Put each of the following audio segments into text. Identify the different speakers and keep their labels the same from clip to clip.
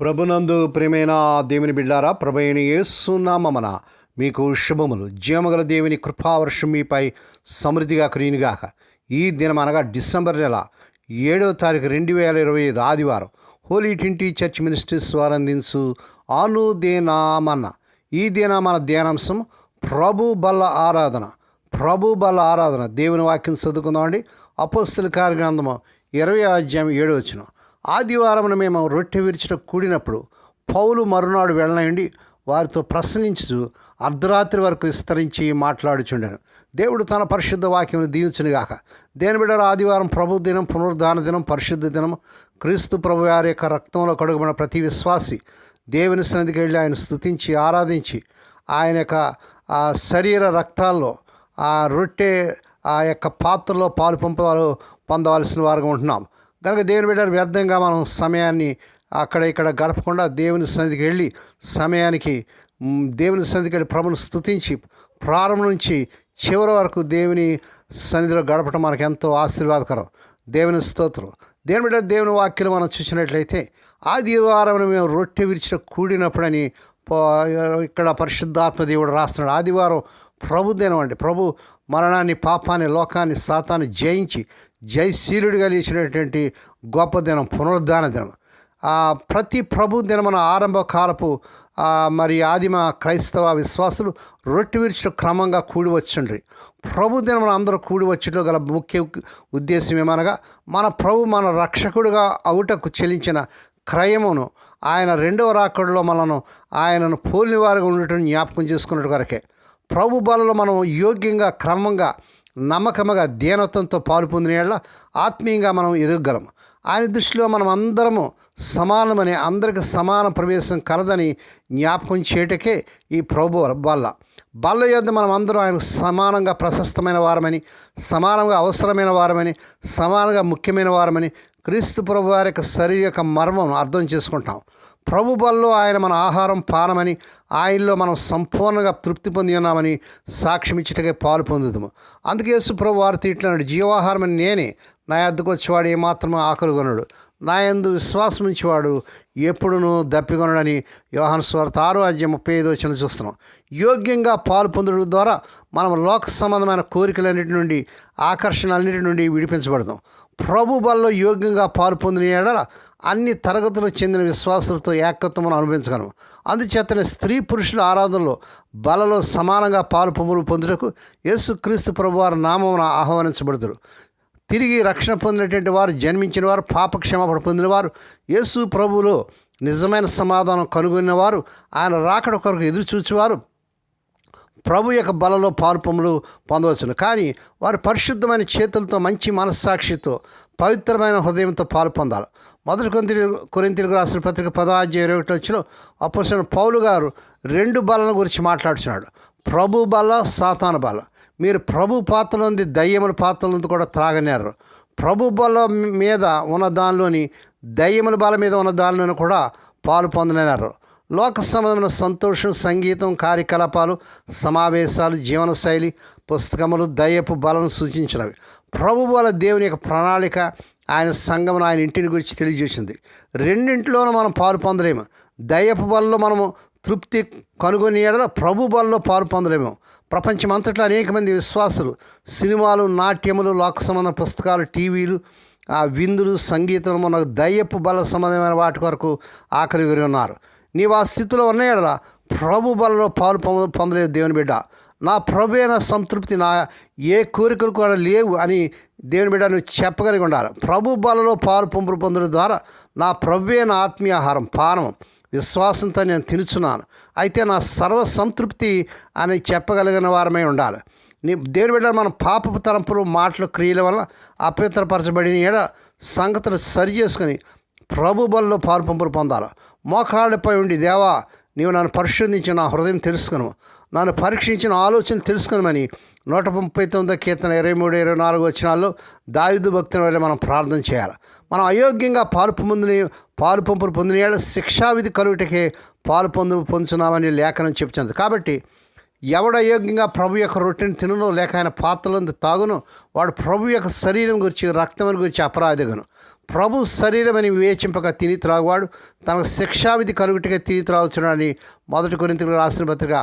Speaker 1: ప్రభునందు ప్రేమైన దేవుని బిడ్డారా ప్రభైన యేసునామన మీకు శుభములు. జీవమగల దేవుని కృపావర్షం మీపై సమృద్ధిగా క్రీనిగాక ఈ దినం అనగా డిసెంబర్ నెల ఏడో తారీఖు రెండు వేల ఇరవై ఐదు ఆదివారం హోలీ ట్వంటీ చర్చ్ మినిస్ట్రీస్ వారు అందించు అనుదేనామన్న ఈ దిన మన ధ్యానాంశం ప్రభు బల్ల ఆరాధన. ప్రభు బల్ల ఆరాధన. దేవుని వాక్యం చదువుకుందామండి. అపోస్తుల కార్యగ్రంథము ఇరవై అధ్యాయం ఏడు వచ్చిన ఆదివారం మేము రొట్టె విరిచిన కూడినప్పుడు పౌలు మరునాడు వెళ్ళనండి వారితో ప్రసంగించు అర్ధరాత్రి వరకు విస్తరించి మాట్లాడుచుండెను దేవుడు తన పరిశుద్ధ వాక్యం దీవించునుగాక దేని బిడ్డల ఆదివారం ప్రభు దినం పునరుద్ధాన దినం పరిశుద్ధ దినం క్రీస్తు ప్రభు వారి యొక్క రక్తంలో కడుగుబడిన ప్రతి విశ్వాసి దేవుని సన్నిధికి వెళ్ళి ఆయన స్తుతించి ఆరాధించి ఆయన యొక్క ఆ శరీర రక్తాల్లో ఆ రొట్టె ఆ యొక్క పాత్రలో పాలు పంపవాలు పొందవలసిన వారుగా ఉంటున్నాం కనుక దేవుని బిడ్డారు వ్యర్థంగా మనం సమయాన్ని అక్కడ ఇక్కడ గడపకుండా దేవుని సన్నిధికి వెళ్ళి సమయానికి దేవుని సన్నిధికి వెళ్ళి ప్రభుని స్తుతించి ప్రారంభం నుంచి చివరి వరకు దేవుని సన్నిధిలో గడపడం మనకు ఎంతో ఆశీర్వాదకరం. దేవుని స్తోత్రం. దేవుని బిడ్డ దేవుని వాక్యం మనం చూసినట్లయితే ఆదివారం మేము రొట్టె విరిచిన కూడినప్పుడని ఇక్కడ పరిశుద్ధాత్మ దేవుడు రాస్తున్నాడు. ఆదివారం ప్రభు దినం అండి. ప్రభు మరణాన్ని పాపాన్ని లోకాన్ని సాతాన్ని జయించి జయశీలుడిగా లేచినటువంటి గొప్ప దినం పునరుద్ధాన దినం. ప్రతి ప్రభు దినమున ఆరంభ కాలపు మరి ఆదిమ క్రైస్తవ విశ్వాసులు రొట్టె విరుచుట క్రమంగా కూడివచ్చుండ్రి ప్రభు దినమున అందరూ కూడివచ్చు గల ముఖ్య ఉద్దేశం ఏమనగా మన ప్రభు మన రక్షకుడుగా అవుటకు చెల్లించిన క్రయమును ఆయన రెండవ రాకడలో మనను ఆయనను పోలిన వారిగా ఉండటం జ్ఞాపకం చేసుకున్నట్టు వరకే ప్రభు బలలో మనం యోగ్యంగా క్రమంగా నమ్మకముగా దీనత్వంతో పాలు పొందిన ఆత్మీయంగా మనం ఎదగగలం. ఆయన దృష్టిలో మనం అందరము సమానమని అందరికి సమాన ప్రవేశం కలదని జ్ఞాపకం చేయటకే ఈ ప్రభు బల్ల. బల్ల యొద్ద మనం అందరం ఆయనకు సమానంగా ప్రశస్తమైన వారమని సమానంగా అవసరమైన వారమని సమానంగా ముఖ్యమైన వారమని క్రీస్తు ప్రభు వారి యొక్క శరీర యొక్క మర్మం అర్థం చేసుకుంటాం. ప్రభు బల్లో ఆయన మన ఆహారం పానమని ఆయనలో మనం సంపూర్ణంగా తృప్తి పొంది ఉన్నామని సాక్ష్యం ఇచ్చటకే పాలు పొందుతాము అందుకే యేసు ప్రభు వారు తీట్లాడు జీవాహారం నేనే నా యొద్దకు వచ్చేవాడు ఏమాత్రం ఆకలి నాయందు నా యందు విశ్వాసం ఉంచేవాడు ఎప్పుడునూ దప్పికొనడని యోహన్ స్వార్థ ఆరో అధ్యాయం ముప్పై ఐదు వచ్చిన చూస్తున్నాం. యోగ్యంగా పాలు పొందడం ద్వారా మనం లోక సంబంధమైన కోరికలన్నిటి నుండి ఆకర్షణలన్నిటి నుండి విడిపించబడతాం. ప్రభు బల్లో యోగ్యంగా పాలు పొందిన ఏడల అన్ని తరగతులకు చెందిన విశ్వాసులతో ఏకత్వం అనుభవించగలం. అందుచేతనే స్త్రీ పురుషుల ఆరాధనలో బలలో సమానంగా పాలు పొందులు పొందుటకు యేసుక్రీస్తు ప్రభువారి నామమున ఆహ్వానించబడతారు తిరిగి రక్షణ పొందినటువంటి వారు జన్మించిన వారు పాపక్షమాపణ పొందినవారు పొందిన వారు యేసు ప్రభువులో నిజమైన సమాధానం కనుగొన్న వారు ఆయన రాకడ కొరకు ఎదురు చూచేవారు. ప్రభు యొక్క బలలో పాల్పములు పొందవచ్చును. కానీ వారు పరిశుద్ధమైన చేతులతో మంచి మనస్సాక్షితో పవిత్రమైన హృదయంతో పాలు పొందాలి. మొదటి కొంత కొరింతలకు రాసిన పత్రిక పదవాధ్యాయ ఇరవై ఒకటి వచ్చిన అపోసిన పౌలు గారు రెండు బలను గురించి మాట్లాడుచున్నాడు. ప్రభు బల సాతాన బల. మీరు ప్రభు పాత్రలో ఉంది దయ్యముల పాత్రలందు కూడా త్రాగనేరు. ప్రభు బలం మీద ఉన్న దానిలోని దయ్యముల బల మీద ఉన్న దానిలోని కూడా పాలు పొందనన్నారు లోక సంబంధమైన సంతోషం సంగీతం కార్యకలాపాలు సమావేశాలు జీవనశైలి పుస్తకములు దయ్యపు బలను సూచించినవి. ప్రభు బల దేవుని యొక్క ప్రణాళిక ఆయన సంఘమును ఆయన ఇంటిని గురించి తెలియజేసింది. రెండింటిలోనూ మనం పాలు పొందలేము. దయ్యపు బలలో మనము తృప్తి కనుగొని ఎడల ప్రభు బలలో పాలు పొందలేము. ప్రపంచమంతట్లో అనేక మంది విశ్వాసులు సినిమాలు నాట్యములు లోక సంబంధ పుస్తకాలు టీవీలు ఆ విందులు సంగీతం మన దయ్యపు బల సంబంధమైన వాటి కొరకు ఆకలి విరి ఉన్నారు. నీవు ఆ స్థితిలో ఉన్నాయడలా ప్రభు బలలో పాలు పొందలేదు దేవుని బిడ్డ. నా ప్రభు అయిన సంతృప్తి నా ఏ కోరికలు కూడా లేవు అని దేవుని బిడ్డ నువ్వు చెప్పగలిగి ఉండాలి. ప్రభు బలలో పాలు పొంపులు పొందడం ద్వారా నా ప్రభు అయిన ఆత్మీయ ఆహారం పానం విశ్వాసంతో నేను తినుచున్నాను అయితే నా సర్వ సంతృప్తి అని చెప్పగలిగిన వారమై ఉండాలి. నీ దేవుని బిడ్డ మన పాపపు తలంపులు మాటలు క్రియల వల్ల అపవిత్రపరచబడిన ఏడ సంగతులు సరి చేసుకుని ప్రభు బల్లో పారుపంపులు పొందాలి. మోకాళ్ళపై ఉండి దేవా నీవు నన్ను పరిశోధించి నా హృదయం తెలుసుకును. నన్ను పరీక్షించిన ఆలోచన తెలుసుకునమని నూట ముప్పై తొమ్మిదో కీర్తన ఇరవై మూడు ఇరవై నాలుగు వచ్చినాల్లో దావిదు భక్తుల వల్ల మనం ప్రార్థన చేయాలి. మనం అయోగ్యంగా పాలు పొందిన పాలు పంపులు పొందిన ఏళ్ళ శిక్షావిధి కలుగుటకే పాలు పొందు పొందుతున్నామని లేఖనం చెప్తుంది కాబట్టి ఎవడ అయోగ్యంగా ప్రభు యొక్క రొట్టెని తినను లేక ఆయన పాత్రలందు తాగును వాడు ప్రభు యొక్క శరీరం గురించి రక్తం గురించి అపరాధిగను. ప్రభు శరీరమని వివేచింపక తిని త్రాగువాడు తనకు శిక్షావిధి కలుగుటిగా తిని త్రాగుతున్నాడని మొదటి కొరింతలు రాసిన పత్రిక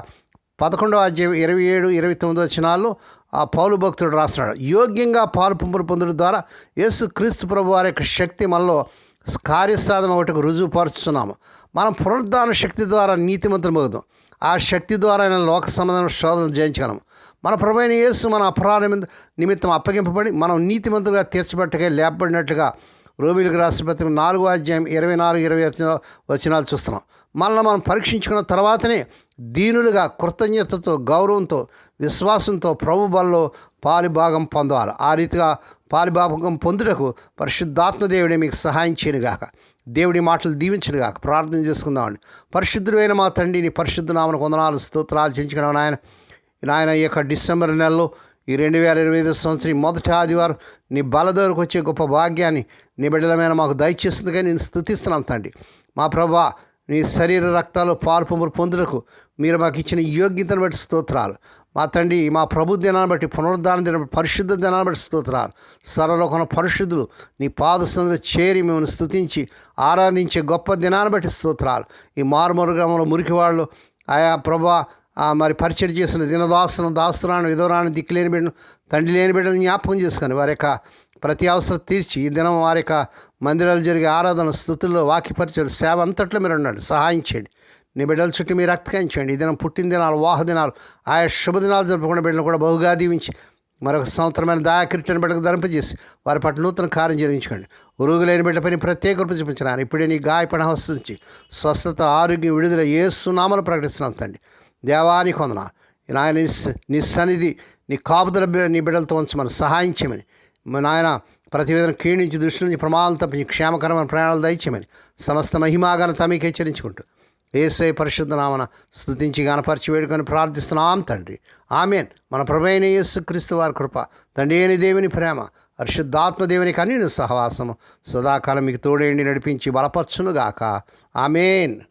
Speaker 1: పదకొండవ అధ్యాయం ఇరవై ఏడు ఇరవై తొమ్మిది వచ్చినాల్లో ఆ పౌలు భక్తుడు రాస్తున్నాడు. యోగ్యంగా పాలు పంపులు పొందడం ద్వారా యేసు క్రీస్తు ప్రభు వారి యొక్క శక్తి మనలో కార్యసాధన ఒకటికి రుజువుపరుచున్నాము. మనం పునరుద్ధాన శక్తి ద్వారా నీతిమంతులమవుదాం ఆ శక్తి ద్వారా లోక సంబంధమైన శోధన జయించగలము. మన ప్రభుత్వ యేసు మన అపరాధ నిమిత్తం అప్పగింపబడి మనం నీతిమంతులుగా తీర్చబట్టగా లేపబడినట్లుగా రోమిలకు రాష్ట్రపతి నాలుగో అధ్యాయం ఇరవై నాలుగు ఇరవై వచ్చినాలు వచనాలు చూస్తున్నాం. మనల్ని మనం పరీక్షించుకున్న తర్వాతనే దీనులుగా కృతజ్ఞతతో గౌరవంతో విశ్వాసంతో ప్రభుబల్లో పాలిభాగం పొందాలి. ఆ రీతిగా పాలిభాగం పొందుటకు పరిశుద్ధాత్మ దేవుడే మీకు సహాయం చేయనుగాక. దేవుడి మాటలు దీవించనుగాక. ప్రార్థన చేసుకుందామండి. పరిశుద్ధుడైన మా తండ్రి నీ పరిశుద్ధ నామన కొందనాలు స్తోత్రాలు చేయించుకున్నాం నాయన. నాయన ఈ యొక్క డిసెంబర్ నెలలో ఈ రెండు వేల ఇరవై ఐదు సంవత్సరం మొదటి ఆదివారం నీ బలదోరకు వచ్చే గొప్ప భాగ్యాన్ని నీ బిడ్డలమైన మాకు దయచేస్తుందిగా నేను స్థుతిస్తున్నాను తండ్రి. మా ప్రభా నీ శరీర రక్తాలు పాలు పొందుటకు మీరు మాకు ఇచ్చిన యోగ్యతను బట్టి స్తోత్రాలు. మా తండ్రి మా ప్రభు దినాన్ని బట్టి పునరుద్ధారణ దిన పరిశుద్ధ దినాన్ని బట్టి స్తోత్రాలు. సర్వలోకన పరిశుద్ధులు నీ పాదస్థంలో చేరి మేము స్థుతించి ఆరాధించే గొప్ప దినాన్ని బట్టి స్తోత్రాలు. ఈ మారుమూరు గ్రామంలో మురికి వాళ్ళు ఆయా ప్రభా మరి పరిచయం చేసిన దినదాసులను దాస్తురాను విధవరాను దిక్కులేని బిడ్డను తండ్రి లేని బిడ్డలు జ్ఞాపకం చేసుకొని వారి యొక్క ప్రతి అవసరం తీర్చి ఈ దినం వారి యొక్క మందిరాలు జరిగే ఆరాధన స్థుతుల్లో వాక్యపరిచయం సేవ అంతట్లో మీరు ఉన్నాడు సహాయం చేయండి. నీ బిడ్డల చుట్టూ మీరు రక్తకాయించండి ఈ దినం పుట్టిన దినాలు వాహ దినాలు ఆయా శుభదినాలు జరుపుకున్న బిడ్డలు కూడా బహుగా దీవించి మరొక సంవత్సరమైన దయాకిరీటని బిడ్డకు ధరింపజేసి వారి పట్ల నూతన కార్యం జరిగించుకోండి. ఉరుగులేని బిడ్డ పని ప్రత్యేక కృప చూపించినాను ఇప్పుడే నీ గాయపడిన అవస్థ నుంచి స్వస్థత ఆరోగ్యం విడుదల ఏ సునామలు ప్రకటిస్తున్నాం తండ్రి. దేవాని కొందన. నాయన నీ సన్నిధి నీ కాపుదల నీ బిడ్డలతో ఉంచమని సహాయం చేయమని. మా నాయన ప్రతివేదన క్షీణించి దృష్టి నుంచి ప్రమాదం తప్పించి క్షేమకరమైన ప్రయాణాలు దయచేయమని. సమస్త మహిమాగాన తమకి హెచ్చరించుకుంటూ. ఏసై పరిశుద్ధ నామన స్థుతించి గనపరిచి వేడుకొని ప్రార్థిస్తున్నాం తండ్రి. ఆమెన్. మన ప్రభైన యేసు క్రీస్తు వారి కృప తండ్రి అని దేవుని ప్రేమ పరిశుద్ధాత్మ దేవుని సహవాసము సదాకాలం మీకు తోడేండి నడిపించి బలపరచునుగాక. ఆమెన్.